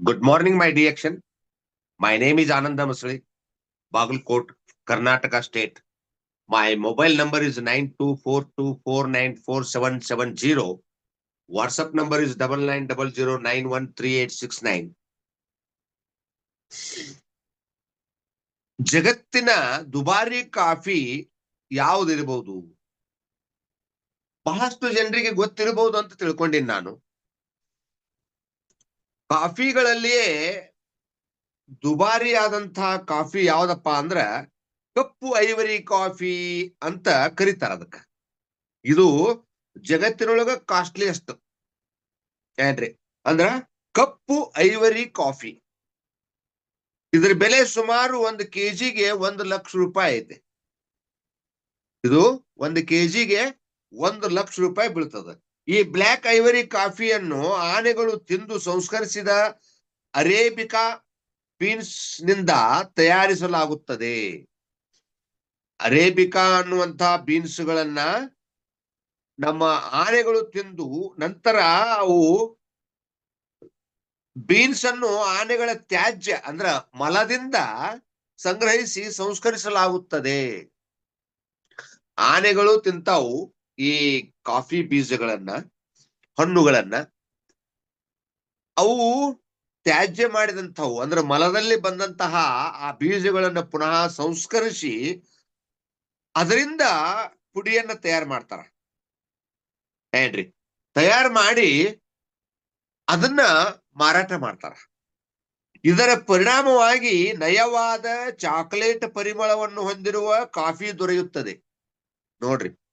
Good morning, my dear action. My name is Ananda Masli, Bagalkot, Karnataka State. My mobile number is nine two four two four nine four seven seven zero. WhatsApp number is double nine double zero nine one three eight six nine. ಜಗತ್ತಿನ ದುಬಾರಿ coffee ಯಾವುದಿರಬಹುದು ಬಹಳಷ್ಟು ಜನರಿಗೆ ಗೊತ್ತಿರಬಹುದು ಅಂತ ತಿಳ್ಕೊಂಡಿನಿ ನಾನು ಕಾಫಿಗಳಲ್ಲಿಯೇ ದುಬಾರಿ ಆದಂತಹ coffee ಯಾವ್ದಪ್ಪ ಅಂದ್ರ ಕಪ್ಪು ಐವರಿ ಕಾಫಿ ಅಂತ ಕರೀತಾರ ಅದಕ್ಕ. ಇದು ಜಗತ್ತಿನೊಳಗ ಕಾಸ್ಟ್ಲಿಯಸ್ಟ್ ಏನ್ರಿ? ಅಂದ್ರ ಕಪ್ಪು ಐವರಿ ಕಾಫಿ. ಇದ್ರ ಬೆಲೆ ಸುಮಾರು ಒಂದು ಕೆಜಿಗೆ ಒಂದು ಲಕ್ಷ ರೂಪಾಯಿ ಐತೆ. ಇದು ಒಂದು ಕೆಜಿಗೆ ಒಂದು ಲಕ್ಷ ರೂಪಾಯಿ ಬೀಳ್ತದ. ಈ ಬ್ಲ್ಯಾಕ್ ಐವರಿ ಕಾಫಿಯನ್ನು ಆನೆಗಳು ತಿಂದು ಸಂಸ್ಕರಿಸಿದ ಅರೇಬಿಕಾ ಬೀನ್ಸ್ನಿಂದ ತಯಾರಿಸಲಾಗುತ್ತದೆ. ಅರೇಬಿಕಾ ಅನ್ನುವಂತಹ ಬೀನ್ಸ್ ಗಳನ್ನ ನಮ್ಮ ಆನೆಗಳು ತಿಂದು ನಂತರ ಅವು ಬೀನ್ಸ್ ಅನ್ನು ಆನೆಗಳ ತ್ಯಾಜ್ಯ ಅಂದ್ರ ಮಲದಿಂದ ಸಂಗ್ರಹಿಸಿ ಸಂಸ್ಕರಿಸಲಾಗುತ್ತದೆ. ಆನೆಗಳು ತಿಂತಾವು. ಈ ಕಾಫಿ ಬೀಜಗಳನ್ನ, ಹಣ್ಣುಗಳನ್ನ, ಅವು ತ್ಯಾಜ್ಯ ಮಾಡಿದಂಥವು, ಅಂದ್ರೆ ಮಲದಲ್ಲಿ ಬಂದಂತಹ ಆ ಬೀಜಗಳನ್ನ ಪುನಃ ಸಂಸ್ಕರಿಸಿ ಅದರಿಂದ ಪುಡಿಯನ್ನ ತಯಾರು ಮಾಡ್ತಾರ. ಏನ್ರಿ? ತಯಾರು ಮಾಡಿ ಅದನ್ನ ಮಾರಾಟ ಮಾಡ್ತಾರ. ಇದರ ಪರಿಣಾಮವಾಗಿ ನಯವಾದ ಚಾಕೊಲೇಟ್ ಪರಿಮಳವನ್ನು ಹೊಂದಿರುವ ಕಾಫಿ ದೊರೆಯುತ್ತದೆ. ನೋಡ್ರಿ.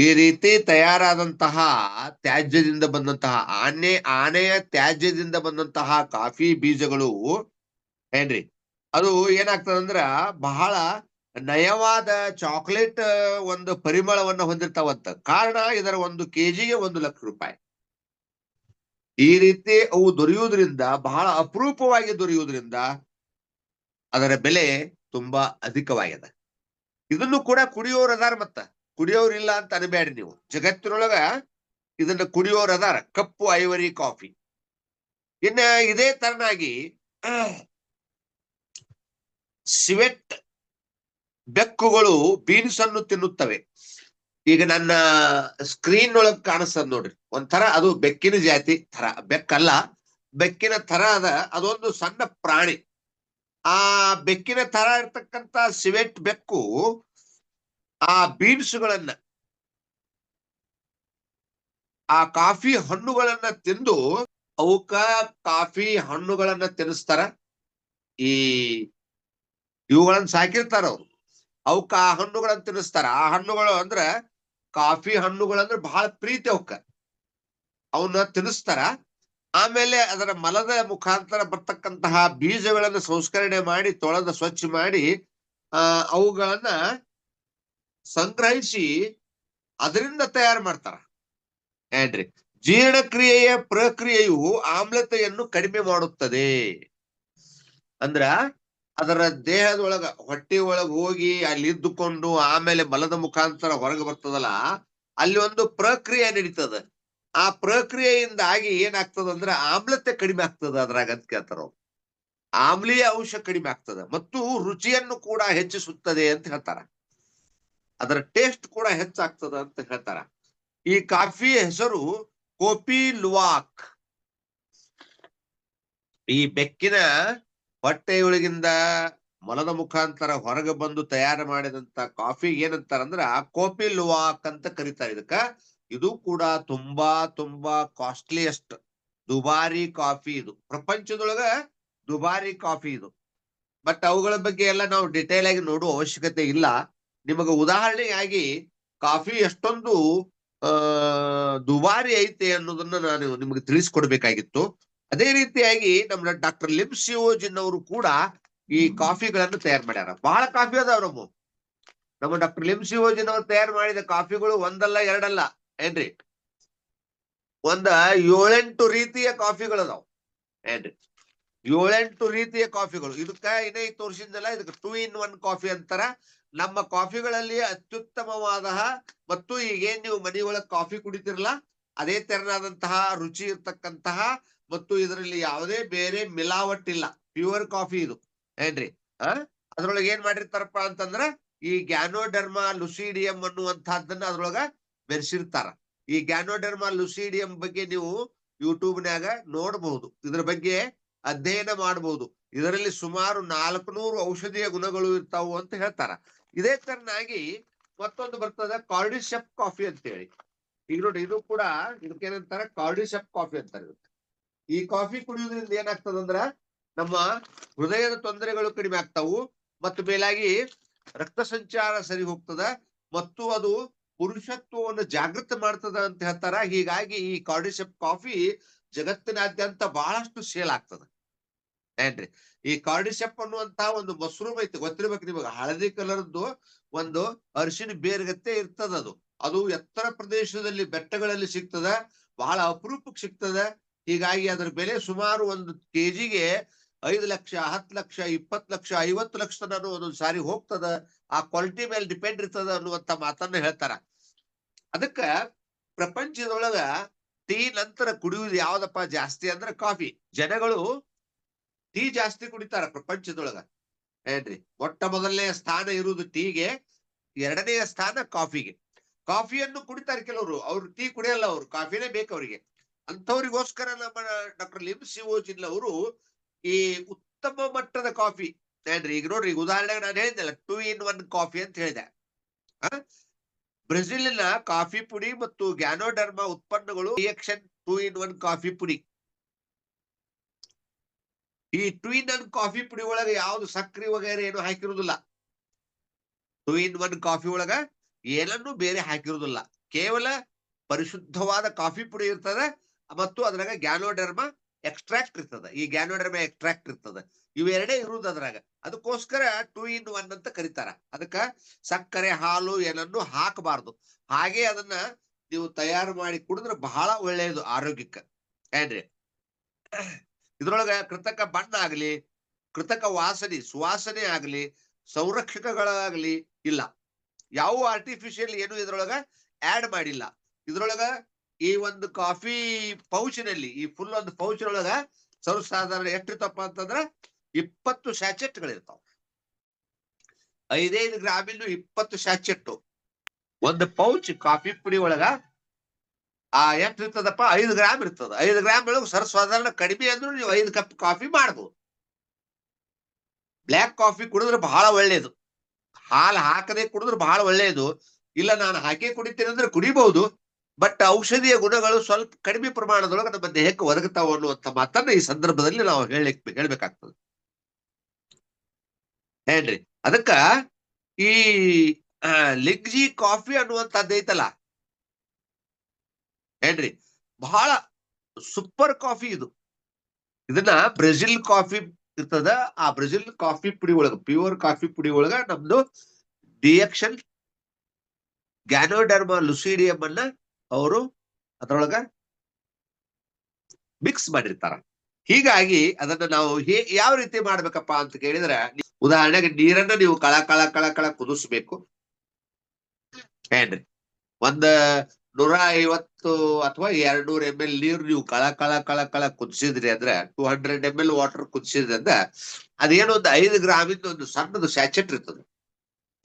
ಈ ರೀತಿ ತಯಾರಾದಂತಹ ತ್ಯಾಜ್ಯದಿಂದ ಬಂದಂತಹ ಆನೆ, ಆನೆಯ ತ್ಯಾಜ್ಯದಿಂದ ಬಂದಂತಹ ಕಾಫಿ ಬೀಜಗಳು ಏನ್ರಿ? ಅದು ಏನಾಗ್ತದಂದ್ರ ಬಹಳ ನಯವಾದ ಚಾಕ್ಲೇಟ್ ಒಂದು ಪರಿಮಳವನ್ನು ಹೊಂದಿರ್ತಾವಂತ. ಕಾರಣ ಇದರ ಒಂದು ಕೆಜಿಗೆ ಒಂದು ಲಕ್ಷ ರೂಪಾಯಿ. ಈ ರೀತಿ ಅವು ದೊರೆಯುವುದರಿಂದ, ಬಹಳ ಅಪರೂಪವಾಗಿ ದೊರೆಯುವುದರಿಂದ ಅದರ ಬೆಲೆ ತುಂಬಾ ಅಧಿಕವಾಗಿದೆ. ಇದನ್ನು ಕೂಡ ಕುಡಿಯೋರು ಅದಾರ ಮತ್ತ. ಕುಡಿಯೋರು ಇಲ್ಲ ಅಂತ ಅನ್ಬೇಡ್ರಿ ನೀವು. ಜಗತ್ತಿನೊಳಗ ಇದನ್ನ ಕುಡಿಯೋರು ಅದಾರ ಕಪ್ಪು ಐವರಿ ಕಾಫಿ. ಇನ್ನ ಇದೇ ತರನಾಗಿ ಸಿವೆಟ್ ಬೆಕ್ಕುಗಳು ಬೀನ್ಸ್ ಅನ್ನು ತಿನ್ನುತ್ತವೆ. ಈಗ ನನ್ನ ಸ್ಕ್ರೀನ್ ಒಳಗ್ ಕಾಣಿಸ್ತದ ನೋಡ್ರಿ. ಒಂಥರ ಅದು ಬೆಕ್ಕಿನ ಜಾತಿ ತರ ಬೆಕ್ಕಲ್ಲ. ಬೆಕ್ಕಿನ ತರ ಅದ. ಅದೊಂದು ಸಣ್ಣ ಪ್ರಾಣಿ. ಆ ಬೆಕ್ಕಿನ ತರ ಇರ್ತಕ್ಕಂತ ಸಿವೆಟ್ ಬೆಕ್ಕು ಆ ಬೀನ್ಸ್ಗಳನ್ನ, ಆ ಕಾಫಿ ಹಣ್ಣುಗಳನ್ನ ತಿಂದು ಅವಕ್ಕ ಕಾಫಿ ಹಣ್ಣುಗಳನ್ನ ತಿನ್ನಿಸ್ತಾರ. ಈ ಇವುಗಳನ್ನ ಸಾಕಿರ್ತಾರ ಅವ್ರು. ಅವಕ್ಕ ಆ ಹಣ್ಣುಗಳನ್ನ ತಿನ್ನಿಸ್ತಾರ. ಆ ಹಣ್ಣುಗಳು ಅಂದ್ರ ಕಾಫಿ ಹಣ್ಣುಗಳಂದ್ರ ಬಹಳ ಪ್ರೀತಿ ಅವಕ್ಕ. ಅವನ್ನ ತಿನ್ನಿಸ್ತಾರ. ಆಮೇಲೆ ಅದರ ಮಲದ ಮುಖಾಂತರ ಬರ್ತಕ್ಕಂತಹ ಬೀಜಗಳನ್ನ ಸಂಸ್ಕರಣೆ ಮಾಡಿ, ತೊಳೆದ ಸ್ವಚ್ಛ ಮಾಡಿ, ಆ, ಅವುಗಳನ್ನ ಸಂಗ್ರಹಿಸಿ ಅದರಿಂದ ತಯಾರು ಮಾಡ್ತಾರ. ಏನ್ರಿ ಜೀರ್ಣಕ್ರಿಯೆಯ ಪ್ರಕ್ರಿಯೆಯು ಆಮ್ಲತೆಯನ್ನು ಕಡಿಮೆ ಮಾಡುತ್ತದೆ. ಅಂದ್ರ ಅದರ ದೇಹದೊಳಗ, ಹೊಟ್ಟೆ ಒಳಗ ಹೋಗಿ ಅಲ್ಲಿ ಇದ್ದುಕೊಂಡು ಆಮೇಲೆ ಮಲದ ಮುಖಾಂತರ ಹೊರಗೆ ಬರ್ತದಲ್ಲ, ಅಲ್ಲಿ ಒಂದು ಪ್ರಕ್ರಿಯೆ ನಡೀತದ. ಆ ಪ್ರಕ್ರಿಯೆಯಿಂದಾಗಿ ಏನಾಗ್ತದ ಅಂದ್ರೆ ಆಮ್ಲತೆ ಕಡಿಮೆ ಆಗ್ತದ ಅದ್ರಾಗ ಅಂತ ಕೇಳ್ತಾರ ಆಮ್ಲೀಯ ಅಂಶ ಕಡಿಮೆ ಆಗ್ತದ ಮತ್ತು ರುಚಿಯನ್ನು ಕೂಡ ಹೆಚ್ಚಿಸುತ್ತದೆ ಅಂತ ಹೇಳ್ತಾರ. ಅದರ ಟೇಸ್ಟ್ ಕೂಡ ಹೆಚ್ಚಾಗ್ತದ ಅಂತ ಹೇಳ್ತಾರ. ಈ ಕಾಫಿ ಹೆಸರು ಕೋಪಿ ಲುವಾಕ್. ಈ ಬೆಕ್ಕಿನ ಹೊಟ್ಟೆಯೊಳಗಿಂದ ಮೊಲದ ಮುಖಾಂತರ ಹೊರಗೆ ಬಂದು ತಯಾರು ಮಾಡಿದಂತ ಕಾಫಿ ಏನಂತಾರಂದ್ರ ಕೋಪಿ ಲುವಾಕ್ ಅಂತ ಕರೀತಾರೆ. ಇದಕ್ಕ ಇದು ಕೂಡ ತುಂಬಾ ತುಂಬಾ ಕಾಸ್ಟ್ಲಿಯಸ್ಟ್ ದುಬಾರಿ ಕಾಫಿ ಇದು. ಪ್ರಪಂಚದೊಳಗ ದುಬಾರಿ ಕಾಫಿ ಇದು. ಬಟ್ ಅವುಗಳ ಬಗ್ಗೆ ಎಲ್ಲ ನಾವು ಡಿಟೇಲ್ ಆಗಿ ನೋಡುವ ಅವಶ್ಯಕತೆ ಇಲ್ಲ. ನಿಮಗೆ ಉದಾಹರಣೆಯಾಗಿ ಕಾಫಿ ಎಷ್ಟೊಂದು ದುಬಾರಿ ಐತೆ ಅನ್ನೋದನ್ನ ನಾನು ನಿಮಗೆ ತಿಳಿಸ್ಕೊಡ್ಬೇಕಾಗಿತ್ತು. ಅದೇ ರೀತಿಯಾಗಿ ನಮ್ಮ ಡಾಕ್ಟರ್ ಲಿಮ್ ಸಿಯೋಜಿನ್ ಅವರು ಕೂಡ ಈ ಕಾಫಿಗಳನ್ನು ತಯಾರು ಮಾಡ್ಯಾರ. ಬಹಳ ಕಾಫಿ ಅದಾವ ನಮ್ಮ. ನಮ್ಮ ಡಾಕ್ಟರ್ ಲಿಮ್ ಸಿಯೋಜಿನ್ ಅವರು ತಯಾರು ಮಾಡಿದ ಕಾಫಿಗಳು ಒಂದಲ್ಲ, ಎರಡಲ್ಲ, ಏನ್ರಿ? ಒಂದ ಏಳೆಂಟು ರೀತಿಯ ಕಾಫಿಗಳದಾವ್, ಏನ್ರಿ? ಏಳೆಂಟು ರೀತಿಯ ಕಾಫಿಗಳು. ಇದಕ್ಕ ಏನೇ ತೋರಿಸಿದ್ದಲ್ಲ ಇದಕ್ಕೆ ಟೂ ಇನ್ ಒನ್ ಕಾಫಿ ಅಂತಾರ. ನಮ್ಮ ಕಾಫಿಗಳಲ್ಲಿ ಅತ್ಯುತ್ತಮವಾದ ಮತ್ತು ಈಗೇನ್ ನೀವು ಮನೆಯೊಳಗೆ ಕಾಫಿ ಕುಡಿತಿರಲ್ಲ ಅದೇ ತೆರನಾದಂತಹ ರುಚಿ ಇರ್ತಕ್ಕಂತಹ ಮತ್ತು ಇದರಲ್ಲಿ ಯಾವುದೇ ಬೇರೆ ಮಿಲಾವಟ್ ಇಲ್ಲ ಪ್ಯೂರ್ ಕಾಫಿ ಇದು, ಏನ್ರಿ? ಆ? ಅದ್ರೊಳಗೆ ಏನ್ ಮಾಡಿರ್ತಾರಪ್ಪ ಅಂತಂದ್ರ ಈ ಗ್ಯಾನೋಡರ್ಮಾ ಲುಸಿಡಿಯಂ ಅನ್ನುವಂತಹದ್ದನ್ನ ಅದ್ರೊಳಗ ಬೆರೆಸಿರ್ತಾರ. ಈ ಗ್ಯಾನೋಡರ್ಮಾ ಲುಸಿಡಿಯಂ ಬಗ್ಗೆ ನೀವು ಯೂಟ್ಯೂಬ್ನ್ಯಾಗ ನೋಡಬಹುದು ಇದ್ರ ಬಗ್ಗೆ ಅಧ್ಯಯನ ಮಾಡಬಹುದು ಇದರಲ್ಲಿ ಸುಮಾರು ನಾಲ್ಕುನೂರು ಔಷಧೀಯ ಗುಣಗಳು ಇರ್ತಾವು ಅಂತ ಹೇಳ್ತಾರ. ಇದೇ ತರನಾಗಿ ಮತ್ತೊಂದು ಬರ್ತದ ಕಾರ್ಡಿಶಪ್ ಕಾಫಿ ಅಂತ ಹೇಳಿ ಈಗ ನೋಡಿ, ಇದು ಕೂಡ ಇದಕ್ಕೇನಂತಾರ ಕಾರ್ಡಿಶಪ್ ಕಾಫಿ ಅಂತಾರೆ. ಈ ಕಾಫಿ ಕುಡಿಯೋದ್ರಿಂದ ಏನಾಗ್ತದಂದ್ರ ನಮ್ಮ ಹೃದಯದ ತೊಂದರೆಗಳು ಕಡಿಮೆ ಆಗ್ತಾವು ಮತ್ತು ಮೇಲಾಗಿ ರಕ್ತ ಸಂಚಾರ ಸರಿ ಹೋಗ್ತದ ಮತ್ತು ಅದು ಪುರುಷತ್ವವನ್ನು ಜಾಗೃತ ಮಾಡ್ತದ ಅಂತ ಹೇಳ್ತಾರ. ಹೀಗಾಗಿ ಈ ಕಾರ್ಡಿಶಪ್ ಕಾಫಿ ಜಗತ್ತಿನಾದ್ಯಂತ ಬಹಳಷ್ಟು ಸೇಲ್ ಆಗ್ತದ. ಏನ್ರಿ? ಈ ಕಾರ್ಡಿಶಪ್ ಅನ್ನುವಂತ ಒಂದು ಮಶ್ರೂಮ್ ಐತಿ, ಗೊತ್ತಿರ್ಬೇಕು ನಿಮಗೆ? ಹಳದಿ ಕಲರ್ದು ಒಂದು ಅರಿಶಿನ ಬೇರ್ಗತ್ತೆ ಇರ್ತದ ಅದು. ಅದು ಎತ್ತರ ಪ್ರದೇಶದಲ್ಲಿ ಬೆಟ್ಟಗಳಲ್ಲಿ ಸಿಗ್ತದ, ಬಹಳ ಅಪರೂಪಕ್ಕೆ ಸಿಗ್ತದ. ಹೀಗಾಗಿ ಅದರ ಬೆಲೆ ಸುಮಾರು ಒಂದು ಕೆಜಿಗೆ ಐದು ಲಕ್ಷ, ಹತ್ತು ಲಕ್ಷ, ಇಪ್ಪತ್ತು ಲಕ್ಷ, ಐವತ್ತು ಲಕ್ಷ ತನೂ ಒಂದೊಂದು ಸಾರಿ ಹೋಗ್ತದ. ಆ ಕ್ವಾಲಿಟಿ ಮೇಲೆ ಡಿಪೆಂಡ್ ಇರ್ತದ ಅನ್ನುವಂತ ಮಾತನ್ನ ಹೇಳ್ತಾರ. ಅದಕ್ಕ ಪ್ರಪಂಚದೊಳಗ ಟೀ ನಂತರ ಕುಡಿಯುವುದು ಯಾವ್ದಪ್ಪ ಜಾಸ್ತಿ ಅಂದ್ರೆ ಕಾಫಿ. ಜನಗಳು ಟೀ ಜಾಸ್ತಿ ಕುಡಿತಾರ ಪ್ರಪಂಚದೊಳಗ. ಏನ್ರಿ? ಮೊಟ್ಟ ಮೊದಲನೆಯ ಸ್ಥಾನ ಇರುವುದು ಟೀಗೆ ಎರಡನೆಯ ಸ್ಥಾನ ಕಾಫಿಗೆ. ಕಾಫಿಯನ್ನು ಕುಡಿತಾರೆ ಕೆಲವರು, ಅವ್ರು ಟೀ ಕುಡಿಯಲ್ಲ ಅವ್ರು, ಕಾಫಿನೇ ಬೇಕು ಅವರಿಗೆ. ಅಂಥವ್ರಿಗೋಸ್ಕರ ನಮ್ಮ ಡಾಕ್ಟರ್ ಲಿಮ್ ಸಿವೋಜಿನ್ ಅವರು ಈ ಉತ್ತಮ ಮಟ್ಟದ ಕಾಫಿ, ಏನ್ರಿ? ಈಗ ನೋಡ್ರಿ, ಈಗ ಉದಾಹರಣೆಗೆ ನಾನು ಹೇಳಿದ್ದೆಲ್ಲ ಟೂ ಇನ್ ಒನ್ ಕಾಫಿ ಅಂತ ಹೇಳಿದೆ. ಬ್ರೆಜಿಲಿನ ಕಾಫಿ ಪುಡಿ ಮತ್ತು ಗ್ಯಾನೋಡರ್ಮಾ ಉತ್ಪನ್ನಗಳು, reaction two in one coffee ಪುಡಿ. ಈ ಟೂ ಇನ್ ಒನ್ ಕಾಫಿ ಪುಡಿ ಒಳಗೆ ಯಾವ್ದು ಸಕ್ರಿ ವಗೈರೆ ಏನು ಹಾಕಿರುವುದಿಲ್ಲ. ಟೂ ಇನ್ ಒನ್ ಕಾಫಿ ಒಳಗ ಏನನ್ನು ಬೇರೆ ಹಾಕಿರುವುದಿಲ್ಲ. ಕೇವಲ ಪರಿಶುದ್ಧವಾದ ಕಾಫಿ ಪುಡಿ ಇರ್ತದೆ ಮತ್ತು ಅದ್ರಾಗ ಗ್ಯಾನೋಡರ್ಮ ಎಕ್ಸ್ಟ್ರಾಕ್ಟ್ ಇರ್ತದೆ. ಈ ಗ್ಯಾನೋಡರ್ಮ ಎಕ್ಸ್ಟ್ರಾಕ್ಟ್ ಇರ್ತದೆ. ಇವೆರಡೇ ಇರುವುದು ಅದ್ರಾಗ. ಅದಕ್ಕೋಸ್ಕರ ಟೂ ಇನ್ ಒನ್ ಅಂತ ಕರೀತಾರ. ಅದಕ್ಕ ಸಕ್ಕರೆ, ಹಾಲು ಏನನ್ನು ಹಾಕಬಾರ್ದು. ಹಾಗೆ ಅದನ್ನ ನೀವು ತಯಾರು ಮಾಡಿ ಕುಡಿದ್ರೆ ಬಹಳ ಒಳ್ಳೆಯದು ಆರೋಗ್ಯಕ್ಕೆ. ಏನ್ರಿ? ಇದ್ರೊಳಗ ಕೃತಕ ಬಣ್ಣ ಆಗ್ಲಿ, ಕೃತಕ ವಾಸನೆ, ಸುವಾಸನೆ ಆಗಲಿ, ಸಂರಕ್ಷಕಗಳಾಗಲಿ ಇಲ್ಲ. ಯಾವ ಆರ್ಟಿಫಿಷಿಯಲ್ ಏನು ಇದ್ರೊಳಗ ಆಡ್ ಮಾಡಿಲ್ಲ. ಇದ್ರೊಳಗ ಈ ಒಂದು ಕಾಫಿ ಪೌಚಿನಲ್ಲಿ ಈ ಫುಲ್ ಒಂದು ಪೌಚಿನೊಳಗ ಸರ್ವಸಾಧಾರಣ ಎಷ್ಟಿರ್ತಪ್ಪ ಅಂತಂದ್ರ ಇಪ್ಪತ್ತು ಸ್ಯಾಚೆಟ್ಗಳಿರ್ತಾವ ಐದೈದು ಗ್ರಾಮಿನ ಇಪ್ಪತ್ತು ಸ್ಯಾಚೆಟ್ಟು ಒಂದು ಪೌಚ್ ಕಾಫಿ ಪುಡಿ ಒಳಗ ಆ ಎಷ್ಟು ಇರ್ತದಪ್ಪ, ಐದು ಗ್ರಾಮ್ ಇರ್ತದ. ಐದು ಗ್ರಾಮ್ ಬೆಳಗ್ಗೆ ಸರ್ ಸಾಧಾರಣ ಕಡಿಮೆ ಅಂದ್ರೂ ನೀವು ಐದು ಕಪ್ ಕಾಫಿ ಮಾಡ್ಬೋದು. ಬ್ಲ್ಯಾಕ್ ಕಾಫಿ ಕುಡಿದ್ರೆ ಬಹಳ ಒಳ್ಳೇದು. ಹಾಲು ಹಾಕದೆ ಕುಡಿದ್ರೆ ಬಹಳ ಒಳ್ಳೆಯದು ಇಲ್ಲ ನಾನು ಹಾಕಿ ಕುಡಿತೀನಿ ಅಂದ್ರೆ ಕುಡಿಬಹುದು ಬಟ್ ಔಷಧಿಯ ಗುಣಗಳು ಸ್ವಲ್ಪ ಕಡಿಮೆ ಪ್ರಮಾಣದೊಳಗೆ ನಮ್ಮ ದೇಹಕ್ಕೆ ಒದಗುತ್ತಾವ ಅನ್ನುವಂತ ಮಾತನ್ನ ಈ ಸಂದರ್ಭದಲ್ಲಿ ನಾವು ಹೇಳಿ ಹೇಳ್ಬೇಕಾಗ್ತದೆ. ಏನ್ರಿ? ಅದಕ್ಕ ಈ ಲಿಗ್ಜಿ ಕಾಫಿ ಅನ್ನುವಂಥದ್ದು ಐತಲ್ಲ? ಏನ್ರಿ? ಬಹಳ ಸೂಪರ್ ಕಾಫಿ ಇದು. ಇದನ್ನ ಬ್ರೆಜಿಲ್ ಕಾಫಿ ಇರ್ತದ. ಆ ಬ್ರೆಜಿಲ್ ಕಾಫಿ ಪುಡಿ ಒಳಗ ಪ್ಯೂರ್ ಕಾಫಿ ಪುಡಿ ಒಳಗ ನಮ್ದು ಡಿಯಕ್ಷನ್ ಗ್ಯಾನೋಡರ್ಮಾ ಲುಸಿಡಿಯಂ ಅನ್ನ ಅವರು ಅದ್ರೊಳಗ ಮಿಕ್ಸ್ ಮಾಡಿರ್ತಾರ. ಹೀಗಾಗಿ ಅದನ್ನ ನಾವು ಯಾವ ರೀತಿ ಮಾಡ್ಬೇಕಪ್ಪ ಅಂತ ಕೇಳಿದ್ರೆ, ಉದಾಹರಣೆಗೆ ನೀರನ್ನ ನೀವು ಕಳ ಕಳ ಕಳ ಕಳ ಕುದಿಸ್ಬೇಕು. ಏನ್ರಿ? ಒಂದ ನೂರ ಐವತ್ತು ಅಥವಾ ಎರಡ್ ನೂರ ಎಂ ಎಲ್ ನೀರು ನೀವು ಕಳ ಕಳ ಕಳ ಕಳ ಕುದಿಸಿದ್ರಿ ಅಂದ್ರೆ two hundred M L water ಕುದಿಸಿದ್ರಿ ಅಂದ್ರೆ ಅದೇನೋ ಒಂದು ಐದು ಗ್ರಾಮಿಂದ ಒಂದು ಸಣ್ಣದು ಸ್ಯಾಚೆಟ್ ಇರ್ತದೆ.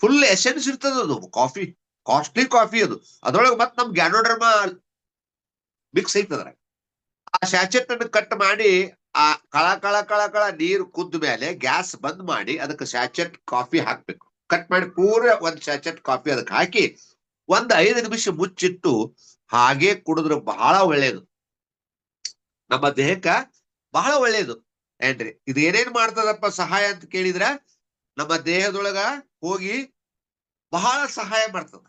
ಫುಲ್ ಎಸೆನ್ಸ್ ಇರ್ತದ ಅದು ಕಾಫಿ ಕಾಸ್ಟ್ಲಿ ಕಾಫಿ ಅದು. ಅದ್ರೊಳಗೆ ಮತ್ತೆ ನಮ್ ಗ್ಯಾನೋಡ್ರಮ ಮಿಕ್ಸ್ ಐತದ್ರ ಆ ಸ್ಯಾಚೆಟ್ ಅನ್ನು ಕಟ್ ಮಾಡಿ, ಆ ಕಳ ಕಳ ಕಳ ಕಳ ನೀರು ಕುದ್ದ ಮೇಲೆ ಗ್ಯಾಸ್ ಬಂದ್ ಮಾಡಿ ಅದಕ್ಕೆ ಸ್ಯಾಚೆಟ್ ಕಾಫಿ ಹಾಕ್ಬೇಕು. ಕಟ್ ಮಾಡಿ ಪೂರ ಒಂದ್ ಸ್ಯಾಚೆಟ್ ಕಾಫಿ ಅದಕ್ಕೆ ಹಾಕಿ ಒಂದ್ ಐದು ನಿಮಿಷ ಮುಚ್ಚಿಟ್ಟು ಹಾಗೆ ಕುಡಿದ್ರೆ ಬಹಳ ಒಳ್ಳೇದು. ನಮ್ಮ ದೇಹಕ್ಕ ಬಹಳ ಒಳ್ಳೇದು. ಏನ್ರಿ, ಇದು ಏನೇನ್ ಮಾಡ್ತದಪ್ಪ ಸಹಾಯ ಅಂತ ಕೇಳಿದ್ರ ನಮ್ಮ ದೇಹದೊಳಗ ಹೋಗಿ ಬಹಳ ಸಹಾಯ ಮಾಡ್ತದ.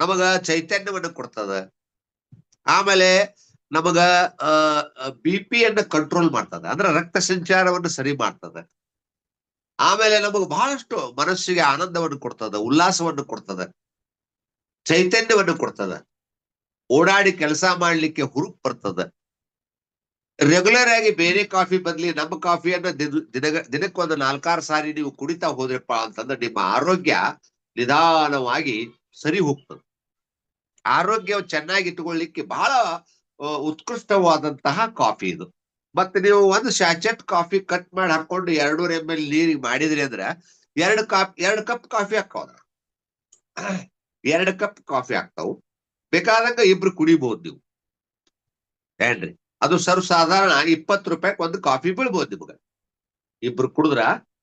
ನಮಗ ಚೈತನ್ಯವನ್ನು ಕೊಡ್ತದ. ಆಮೇಲೆ ನಮಗ ಬಿ ಪಿ ಅನ್ನ ಕಂಟ್ರೋಲ್ ಮಾಡ್ತದ. ಅಂದ್ರೆ ರಕ್ತ ಸಂಚಾರವನ್ನು ಸರಿ ಮಾಡ್ತದ. ಆಮೇಲೆ ನಮಗ ಬಹಳಷ್ಟು ಮನಸ್ಸಿಗೆ ಆನಂದವನ್ನು ಕೊಡ್ತದ, ಉಲ್ಲಾಸವನ್ನು ಕೊಡ್ತದ. ಚೈತನ್ಯವನ್ನು ಕೊಡ್ತದ. ಓಡಾಡಿ ಕೆಲಸ ಮಾಡ್ಲಿಕ್ಕೆ ಹುರುಪ್ ಬರ್ತದ. ರೆಗ್ಯುಲರ್ ಆಗಿ ಬೇರೆ ಕಾಫಿ ಬದಲಿ ನಮ್ಮ ಕಾಫಿಯನ್ನ ದಿನ ದಿನ ದಿನಕ್ಕೊಂದು ನಾಲ್ಕಾರು ಸಾರಿ ನೀವು ಕುಡಿತಾ ಹೋದ್ರಪ್ಪ ಅಂತಂದ್ರೆ ನಿಮ್ಮ ಆರೋಗ್ಯ ನಿಧಾನವಾಗಿ ಸರಿ ಹೋಗ್ತದೆ. ಆರೋಗ್ಯ ಚೆನ್ನಾಗಿ ಇಟ್ಟುಕೊಳ್ಳಿಕ್ಕೆ ಬಹಳ ಉತ್ಕೃಷ್ಟವಾದಂತಹ ಕಾಫಿ ಇದು. ಮತ್ತೆ ನೀವು ಒಂದು ಶಾಚೆಟ್ ಕಾಫಿ ಕಟ್ ಮಾಡಿ ಹಾಕೊಂಡು ಎರಡೂರು ಎಂ ಎಲ್ ನೀರಿಗೆ ಮಾಡಿದ್ರಿ ಅಂದ್ರೆ ಎರಡು ಕಾಪ್ ಎರಡು ಕಪ್ ಕಾಫಿ ಹಾಕವ ಎರಡು ಕಪ್ ಕಾಫಿ ಆಗ್ತಾವು ಬೇಕಾದಂಗ ಇಬ್ರು ಕುಡಿಬಹುದು ನೀವು. ಏನ್ರಿ? ಅದು ಸರ್ವ ಸಾಧಾರಣ ಇಪ್ಪತ್ತು ರೂಪಾಯಿಕ್ ಒಂದು ಕಾಫಿ ಬೀಳ್ಬಹುದು ನಿಮಗ. ಇಬ್ರು ಕುಡಿದ್ರ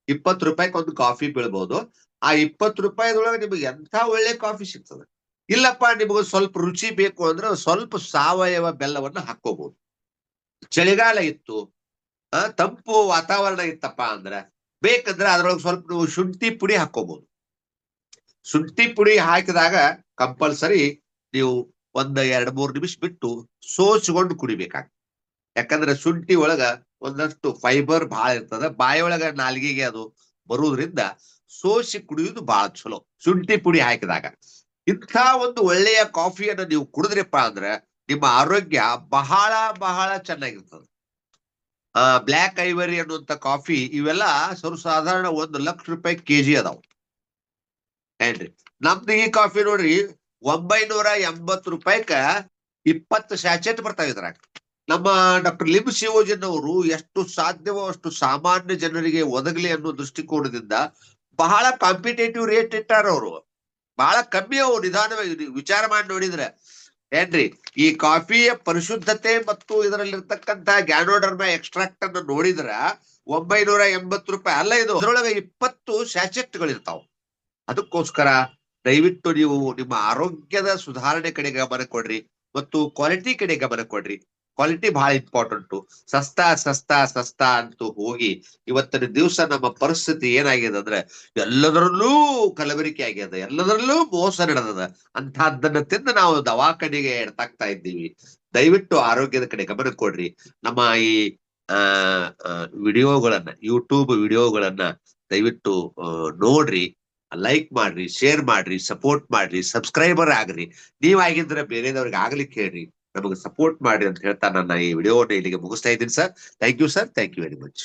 ಇಪ್ಪತ್ತು ರೂಪಾಯಿಗೆ ಒಂದು ಕಾಫಿ ಬೀಳ್ಬಹುದು ಆ ಇಪ್ಪತ್ತು ರೂಪಾಯಿದೊಳಗೆ ನಿಮಗೆ ಎಂತ ಒಳ್ಳೆ ಕಾಫಿ ಸಿಗ್ತದೆ. ಇಲ್ಲಪ್ಪ, ನಿಮಗೆ ಸ್ವಲ್ಪ ರುಚಿ ಬೇಕು ಅಂದ್ರೆ ಸ್ವಲ್ಪ ಸಾವಯವ ಬೆಲ್ಲವನ್ನ ಹಾಕೋಬಹುದು ಚಳಿಗಾಲ ಇತ್ತು ತಂಪು ವಾತಾವರಣ ಇತ್ತಪ್ಪ ಅಂದ್ರೆ ಬೇಕಂದ್ರೆ ಅದ್ರೊಳಗೆ ಸ್ವಲ್ಪ ನೀವು ಶುಂಠಿ ಪುಡಿ ಹಾಕೋಬಹುದು ಶುಂಠಿ ಪುಡಿ ಹಾಕಿದಾಗ ಕಂಪಲ್ಸರಿ ನೀವು ಒಂದ್, ಎರಡ್, ಮೂರ್ ನಿಮಿಷ ಬಿಟ್ಟು ಸೋಚ್ಕೊಂಡು ಕುಡಿಬೇಕಾಗ್ತದೆ. ಯಾಕಂದ್ರೆ ಶುಂಠಿ ಒಳಗ ಒಂದಷ್ಟು ಫೈಬರ್ ಬಹಳ ಇರ್ತದ. ಬಾಯೊಳಗ ನಾಲ್ಗೆಗೆ ಅದು ಬರುವುದರಿಂದ ಸೋಸಿ ಕುಡಿಯುವುದು ಬಹಳ ಚಲೋ. ಶುಂಠಿ ಪುಡಿ ಹಾಕಿದಾಗ. ಇಂಥ ಒಂದು ಒಳ್ಳೆಯ ಕಾಫಿಯನ್ನು ನೀವು ಕುಡಿದ್ರಪ್ಪ ಅಂದ್ರೆ ನಿಮ್ಮ ಆರೋಗ್ಯ ಬಹಳ ಬಹಳ ಚೆನ್ನಾಗಿರ್ತದೆ. ಆ, ಬ್ಲ್ಯಾಕ್ ಐವರಿ ಅನ್ನುವಂತ ಕಾಫಿ ಇವೆಲ್ಲ ಸರ್ವಸಾಧಾರಣ ಒಂದು ಲಕ್ಷ ರೂಪಾಯಿ ಕೆಜಿ ಅದಾವ. ಏನ್ರಿ ನಮ್ದು ಈ ಕಾಫಿ ನೋಡ್ರಿ ಒಂಬೈನೂರ ಎಂಬತ್ತು ರೂಪಾಯಿಕ ಇಪ್ಪತ್ತು ಸ್ಯಾಚೆಟ್ ಬರ್ತಾವ ಇದ್ರಾಗ. ನಮ್ಮ ಡಾಕ್ಟರ್ ಲಿಮ್ ಶಿವೋಜನ್ ಅವರು ಎಷ್ಟು ಸಾಧ್ಯವೋ ಅಷ್ಟು ಸಾಮಾನ್ಯ ಜನರಿಗೆ ಒದಗಲಿ ಅನ್ನೋ ದೃಷ್ಟಿಕೋನದಿಂದ ಬಹಳ ಕಾಂಪಿಟೇಟಿವ್ ರೇಟ್ ಇಟ್ಟಾರ ಅವರು. ಬಹಳ ಕಮ್ಮಿ ಅವು ನಿಧಾನವಾಗಿ ನೀವು ವಿಚಾರ ಮಾಡಿ ನೋಡಿದ್ರೆ. ಏನ್ರಿ, ಈ ಕಾಫಿಯ ಪರಿಶುದ್ಧತೆ ಮತ್ತು ಇದರಲ್ಲಿರ್ತಕ್ಕಂತ ಗ್ಯಾನೋಡರ್ಮ ಎಕ್ಸ್ಟ್ರಾಕ್ಟ್ ಅನ್ನು ನೋಡಿದ್ರ ಒಂಬೈನೂರ ಎಂಬತ್ತು ರೂಪಾಯಿ ಅಲ್ಲ ಇದು. ಅದರೊಳಗೆ ಇಪ್ಪತ್ತು ಸ್ಯಾಚೆಟ್ಗಳಿರ್ತಾವ ಅದಕ್ಕೋಸ್ಕರ ದಯವಿಟ್ಟು ನೀವು ನಿಮ್ಮ ಆರೋಗ್ಯದ ಸುಧಾರಣೆ ಕಡೆ ಗಮನ ಕೊಡ್ರಿ ಮತ್ತು ಕ್ವಾಲಿಟಿ ಕಡೆ ಗಮನ ಕೊಡ್ರಿ. ಕ್ವಾಲಿಟಿ ಬಹಳ ಇಂಪಾರ್ಟೆಂಟ್ ಸಸ್ತಾ ಸಸ್ತಾ ಸಸ್ತಾ ಅಂತೂ ಹೋಗಿ ಇವತ್ತಿನ ದಿವಸ ನಮ್ಮ ಪರಿಸ್ಥಿತಿ ಏನಾಗಿದೆ ಅಂದ್ರೆ ಎಲ್ಲದರಲ್ಲೂ ಕಲಬೆರಿಕೆ ಆಗ್ಯದ, ಎಲ್ಲದರಲ್ಲೂ ಮೋಸ ನಡೆದದ. ಅಂತಹದ್ದನ್ನ ತಿಂದು ನಾವು ದವಾಖಾನೆಗೆ ಎಡ್ತಾಕ್ತಾ ಇದ್ದೀವಿ. ದಯವಿಟ್ಟು ಆರೋಗ್ಯದ ಕಡೆ ಗಮನ ಕೊಡ್ರಿ. ನಮ್ಮ ಈ, ಆ ವಿಡಿಯೋಗಳನ್ನ ಯೂಟ್ಯೂಬ್ ವಿಡಿಯೋಗಳನ್ನ ದಯವಿಟ್ಟು ನೋಡ್ರಿ. ಲೈಕ್ ಮಾಡ್ರಿ ಶೇರ್ ಮಾಡ್ರಿ ಸಪೋರ್ಟ್ ಮಾಡ್ರಿ ಸಬ್ಸ್ಕ್ರೈಬರ್ ಆಗ್ರಿ. ನೀವಾಗಿದ್ರೆ ಬೇರೆದವ್ರಿಗೆ ಆಗ್ಲಿಕ್ಕೆ ಹೇಳ್ರಿ. ನಮಗೆ ಸಪೋರ್ಟ್ ಮಾಡ್ರಿ ಅಂತ ಹೇಳ್ತಾ ನನ್ನ ಈ ವಿಡಿಯೋನ ಇಲ್ಲಿಗೆ ಮುಗಿಸ್ತಾ ಇದ್ದೀನಿ sir thank you sir thank you very much